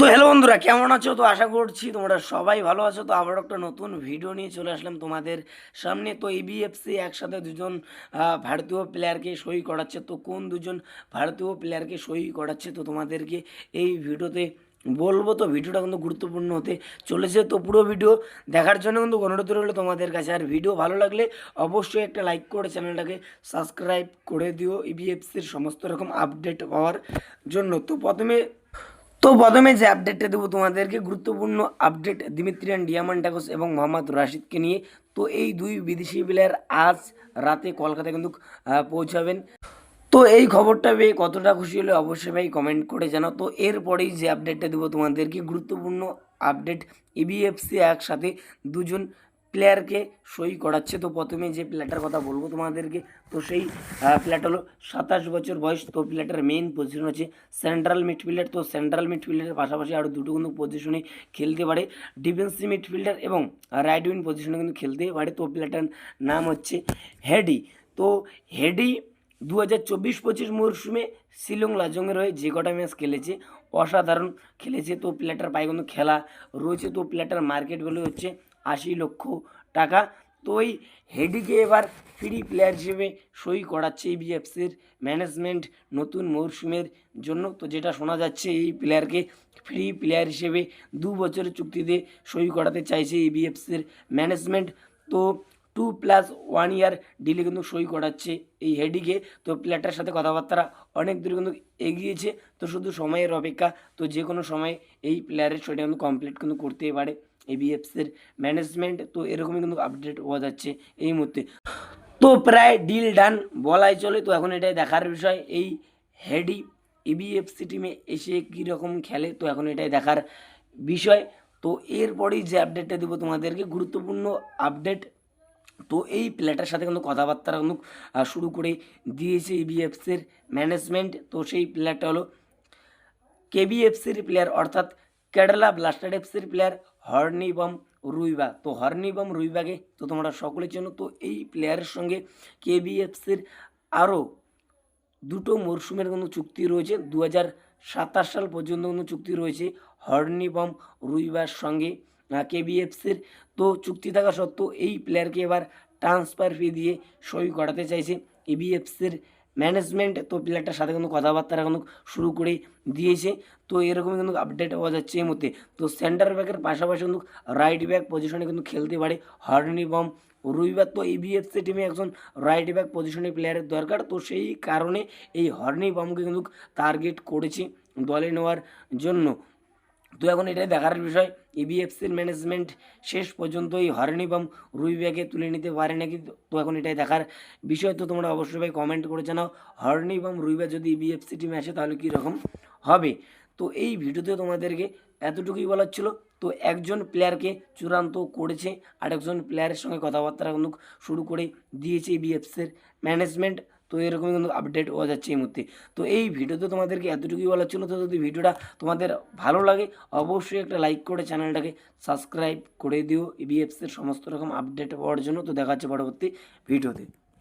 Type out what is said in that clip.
তো হ্যালো বন্ধুরা, কেমন আছো? তো আশা করছি তোমরা সবাই ভালো আছো। তো আবার একটা নতুন ভিডিও নিয়ে চলে আসলাম তোমাদের সামনে। তো এবিএফসি একসাথে দুজন ভারতীয় প্লেয়ারকে সই করাচ্ছে। তো কোন দুজন ভারতীয় প্লেয়ারকে সই করাচ্ছে তো তোমাদেরকে এই ভিডিওতে বলব। তো ভিডিওটা কিন্তু গুরুত্বপূর্ণ হতে চলেছে। তো পুরো ভিডিও দেখার জন্য কিন্তু অনুরোধ রইল তোমাদের কাছে। আর ভিডিও ভালো লাগলে অবশ্যই একটা লাইক করে চ্যানেলটাকে সাবস্ক্রাইব করে দিও। ইবিএফসির সমস্ত রকম আপডেট পাওয়ার জন্য। তো প্রথমে তো প্রথমে যে আপডেটটা দেবো তোমাদেরকে, গুরুত্বপূর্ণ আপডেট দিমিত্রিয়ান ডিয়ামান্টাকোস এবং মোহাম্মদ রাশিদকে নিয়ে। তো এই দুই বিদেশি প্লেয়ার আজ রাতে কলকাতায় কিন্তু পৌঁছাবেন। তো এই খবরটা পেয়ে কতটা খুশি হলে অবশ্যই ভাই কমেন্ট করে জানাও। তো এরপরেই যে আপডেটটা দেবো তোমাদেরকে, গুরুত্বপূর্ণ আপডেট ইবিএফসি একসাথে দুজন প্লেয়ারকে সই করাচ্ছে। তো প্রথমে যে প্লেয়ারটার কথা বলব তোমাদেরকে, তো সেই প্লেয়ারটা হলো সাতাশ বছর বয়স। তো প্লেয়ারটার মেইন পজিশন হচ্ছে সেন্ট্রাল মিডফিল্ডার তো সেন্ট্রাল মিডফিল্ডারের পাশাপাশি আরও দুটো কিন্তু পজিশনে খেলতে পারে। ডিফেন্সিভ মিডফিল্ডার এবং রাইট উইন পজিশনে কিন্তু খেলতে পারে। তো প্লেয়ারটার নাম হচ্ছে হেডি তো হেডি দু হাজার চব্বিশ পঁচিশ মরশুমে শিলং লাজংয়ের হয়ে যে কটা ম্যাচ খেলেছে, অসাধারণ খেলেছে। তো প্লেয়ারটার পায়ে কিন্তু খেলা রয়েছে। তো প্লেয়ারটার মার্কেট ভ্যালু হচ্ছে আশি লক্ষ টাকা। তো ওই হেডিকে এবার ফ্রি প্লেয়ার হিসেবে সই করাচ্ছে এই বিএফসির ম্যানেজমেন্ট নতুন মরশুমের জন্য। তো যেটা শোনা যাচ্ছে, এই প্লেয়ারকে ফ্রি প্লেয়ার হিসেবে দু বছরের চুক্তিতে সই করাতে চাইছে এই বিএফসির ম্যানেজমেন্ট তো টু প্লাস ওয়ান ইয়ার ডিলে কিন্তু সই করাচ্ছে এই হেডিকে। তো প্লেয়ারটার সাথে কথাবার্তা অনেক দূর কিন্তু এগিয়েছে। তো শুধু সময়ের অপেক্ষা, তো যে কোনো সময় এই প্লেয়ারের সইটা কিন্তু কমপ্লিট কিন্তু করতেই পারে। এবিএফসির ম্যানেজমেন্ট তো এরকমই কিন্তু আপডেট হওয়া যাচ্ছে এই মুহূর্তে। তো প্রায় ডিল ডান বলাই চলে তো এখন এটাই দেখার বিষয়। এই হেডি ইবিএফসি টিমে এসে কীরকম খেলে তো এখন এটাই দেখার বিষয়। তো এরপরেই যে আপডেটটা দেবো তোমাদেরকে, গুরুত্বপূর্ণ আপডেট তো এই প্লেয়ারটার সাথে কিন্তু কথাবার্তা কিন্তু শুরু করে দিয়েছে ইবিএফসির ম্যানেজমেন্ট তো সেই প্লেয়ারটা হলো কেবিএফসির প্লেয়ার অর্থাৎ কেরালা ব্লাস্টার এফসির প্লেয়ার হর্নিবম রুইবা। তো হর্নিবম রুইবাকে তো তোমরা সকলের জন্য তো এই প্লেয়ারের সঙ্গে কেবিএফসির আরও দুটো মরশুমের কিন্তু চুক্তি রয়েছে। দু সাতাশ সাল পর্যন্ত কোনো চুক্তি রয়েছে হর্নিবম রুইবার সঙ্গে। কেবিএফসির তো চুক্তি থাকা সত্ত্বেও এই প্লেয়ারকে এবার ট্রান্সফার ফি দিয়ে সই করাতে চাইছে এবিএফসির ম্যানেজমেন্ট তো প্লেয়ারটার সাথে কিন্তু কথাবার্তা কিন্তু শুরু করে দিয়েছে। তো এরকমই কিন্তু আপডেট হওয়া যাচ্ছে এই মধ্যে তো সেন্টার ব্যাকের পাশাপাশি কিন্তু রাইট ব্যাক পজিশনে কিন্তু খেলতে পারে হর্নিবম রবিবার তো এবিএফসি টিমে একজন রাইট ব্যাক পজিশনে প্লেয়ারের দরকার। তো সেই কারণে এই হর্নি বামকে কিন্তু টার্গেট করেছে দলে নেওয়ার জন্য। তো এখন এটাই দেখার বিষয়। ইবিএফসির ম্যানেজমেন্ট শেষ পর্যন্ত এই হর্নিবাম রুইব্যাকে তুলে নিতে পারে নাকি? তো এখন এটাই দেখার বিষয়। তো তোমরা অবশ্যই ভাই কমেন্ট করে জানাও। হর্নিবাম রুইবা যদি ইবিএফসি টিমে আসে তাহলে কীরকম হবে? তো এই ভিডিওতে তোমাদেরকে এতটুকুই বলার ছিল। তো একজন প্লেয়ারকে চূড়ান্ত করেছে, আরেকজন প্লেয়ারের সঙ্গে কথাবার্তা শুরু করে দিয়েছে বিএফসির ম্যানেজমেন্ট তো এরকমই কিন্তু আপডেট হওয়া যাচ্ছে এই মুহূর্তে। তো এই ভিডিওতে তোমাদেরকে এতটুকুই বলার ছিল। তো যদি ভিডিওটা তোমাদের ভালো লাগে, অবশ্যই একটা লাইক করে চ্যানেলটাকে সাবস্ক্রাইব করে দিও। ইবিএফসের সমস্ত রকম আপডেট হওয়ার জন্য। তো দেখা হচ্ছে পরবর্তী ভিডিওতে।